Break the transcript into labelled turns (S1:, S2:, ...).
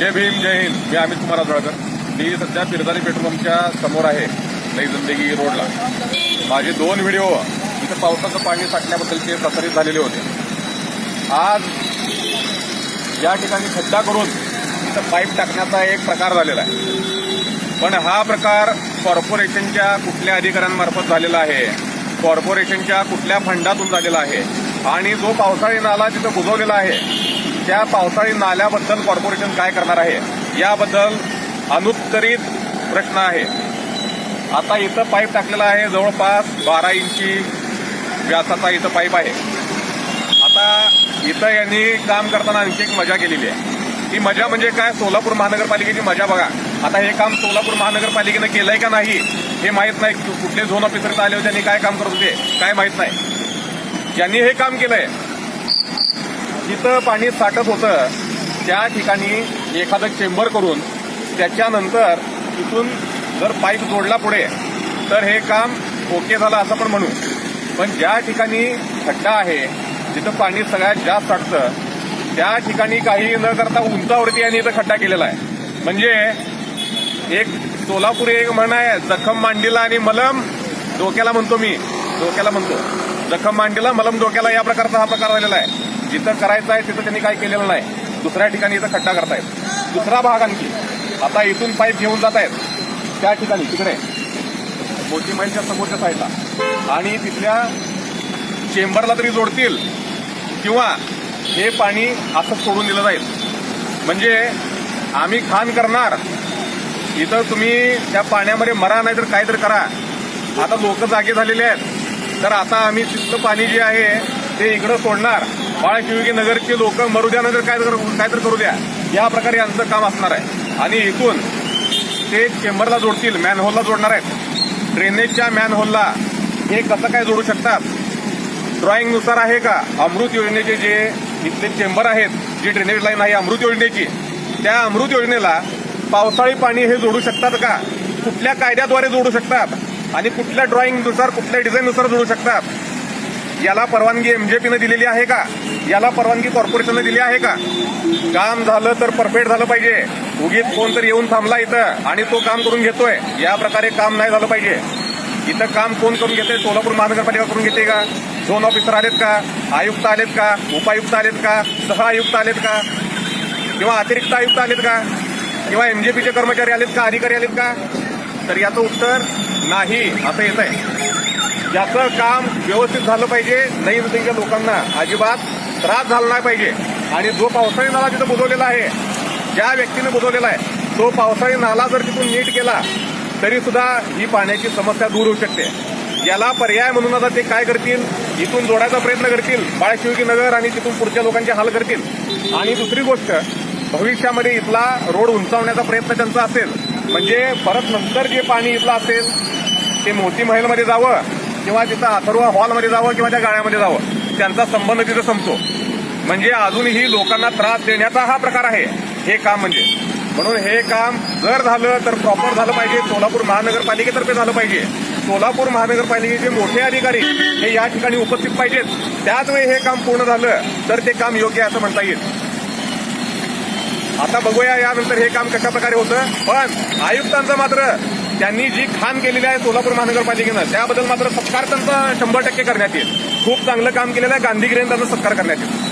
S1: जय भीम जय हिंद. मी अमित कुमार आजवाळकर मी सध्या पिरदारी पेट्रोल पंपच्या समोर आहे नई जिंदगी रोडला. माझे दोन व्हिडिओ इथं पावसाचं पाणी साठण्याबद्दलचे प्रसारित झालेले होते. आज या ठिकाणी खड्डा करून इथं पाईप टाकण्याचा एक प्रकार झालेला आहे. पण हा प्रकार कॉर्पोरेशनच्या कुठल्या अधिकाऱ्यांमार्फत झालेला आहे कॉर्पोरेशनच्या कुठल्या फंडातून झालेला आहे आणि जो पावसाळी नाला तिथं बुजवलेला आहे त्या पावसाळी नाल्याबद्दल कॉर्पोरेशन काय करणार आहे याबद्दल अनुत्तरित प्रश्न आहे. आता इथं पाईप टाकलेला आहे जवळपास बारा इंची व्यासाचा इथं पाईप आहे. आता इथं यांनी काम करताना आणखी एक मजा केलेली आहे. ती मजा म्हणजे काय? सोलापूर महानगरपालिकेची मजा बघा. आता हे काम सोलापूर महानगरपालिकेनं केलंय का नाही हे माहीत नाही. कुठले झोन ऑफिसर आले होते आणि काय काम करत होते काय माहीत नाही. ज्यांनी हे काम केलंय. जिथं पाणी साठत होतं त्या ठिकाणी एखादं चेंबर करून त्याच्यानंतर तिथून जर पाईप जोडला पुढे तर हे काम ओके झालं असं पण म्हणू. पण ज्या ठिकाणी खड्डा आहे जिथं पाणी सगळ्यात जास्त साठतं त्या ठिकाणी काही न करता उंचावरती यांनी इथं खड्डा केलेला आहे. म्हणजे एक सोलापुरी एक म्हण आहे जखम मांडीला आणि मलम डोक्याला म्हणतो मी. डोक्याला म्हणतो. जखम मांडीला मलम डोक्याला या प्रकारचा हा प्रकार झालेला आहे. जिथं करायचं आहे तिथं त्यांनी काय केलेलं नाही. दुसऱ्या ठिकाणी इथं खड्डा करतायत. दुसरा भाग आणखी. आता इथून पाईप घेऊन जात आहेत त्या ठिकाणी तिकडे. मोठी माईलच्या समोरच्या साईडला. आणि तिथल्या चेंबरला तरी जोडतील. किंवा हे पाणी असं सोडून दिलं जाईल. म्हणजे आम्ही खाण करणार. इथं तुम्ही त्या पाण्यामध्ये मरा नाही तर काय तर करा. आता लोक जागे झालेले आहेत. तर आता आम्ही तिथलं पाणी जे आहे ते इकडं सोडणार. बाळशिवगी नगरचे लोक मरू द्या नंतर काय काहीतरी करू द्या या प्रकारे यांचं काम असणार आहे. आणि इथून ते चेंबरला जोडतील मॅनहोलला जोडणार आहेत. ड्रेनेजच्या मॅनहोलला हे कसं काय जोडू शकतात? ड्रॉइंगनुसार आहे का? अमृत योजनेचे जे इथले चेंबर आहेत जी ड्रेनेज लाईन आहे अमृत योजनेची त्या अमृत योजनेला पावसाळी पाणी हे जोडू शकतात का? कुठल्या कायद्याद्वारे जोडू शकतात? आणि कुठल्या ड्रॉइंगनुसार कुठल्या डिझाईननुसार जोडू शकतात? याला परवानगी एमजेपीनं दिलेली आहे का? याला परवानगी कॉर्पोरेशननं दिली आहे का? काम झालं तर परफेक्ट झालं पाहिजे. उगीच कोण तर येऊन थांबला इथं आणि तो काम करून घेतोय. या प्रकारे काम नाही झालं पाहिजे. इथं काम कोण करून घेते सोलापूर महानगरपालिका करून घेते का? झोन ऑफिसर आलेत का? आयुक्त आलेत का? उपायुक्त आलेत का? सह आयुक्त आलेत का? किंवा अतिरिक्त आयुक्त आलेत का? किंवा एमजेपीचे कर्मचारी आलेत का? अधिकारी आलेत का? तर याचं उत्तर नाही. असं येत आहे याचं काम व्यवस्थित झालं पाहिजे. नाही लोकांना अजिबात त्रास झाला नाही पाहिजे. आणि जो पावसाळी नाला तिथं बुजवलेला आहे ज्या व्यक्तीने बुजवलेला आहे तो पावसाळी नाला जर तिथून नीट केला तरी सुद्धा ही पाण्याची समस्या दूर होऊ शकते. याला पर्याय म्हणून आता ते काय करतील? इथून जोडायचा प्रयत्न करतील. बाळशिवकी नगर आणि तिथून पुढच्या लोकांचे हाल करतील. आणि दुसरी गोष्ट भविष्यामध्ये इथला रोड उंचावण्याचा प्रयत्न त्यांचा असेल. म्हणजे परत नंतर जे पाणी इथलं असेल ते मोती महलमध्ये जावं. किंवा तिथं अथर्व हॉलमध्ये जावं किंवा त्या गाळ्यामध्ये जावं त्यांचा संबंध तिथं संपतो. म्हणजे अजूनही लोकांना त्रास देण्याचा हा प्रकार आहे. हे काम म्हणजे. म्हणून हे काम जर झालं तर प्रॉपर झालं पाहिजे. सोलापूर महानगरपालिकेतर्फे झालं पाहिजे. सोलापूर महानगरपालिकेचे मोठे अधिकारी हे या ठिकाणी उपस्थित पाहिजेत. त्याच वेळी हे काम पूर्ण झालं तर ते काम योग्य असं म्हणता येईल. आता बघूया यानंतर हे काम कशा प्रकारे होतं. पण आयुक्तांचं मात्र त्यांनी जी खाण केलेली आहे सोलापूर महानगरपालिकेनं त्याबद्दल मात्र सत्कार त्यांचा शंभर टक्के करण्यात येईल. खूप चांगलं काम केलेलं आहे गांधीगिरीने त्यांचा सत्कार करण्यात येईल.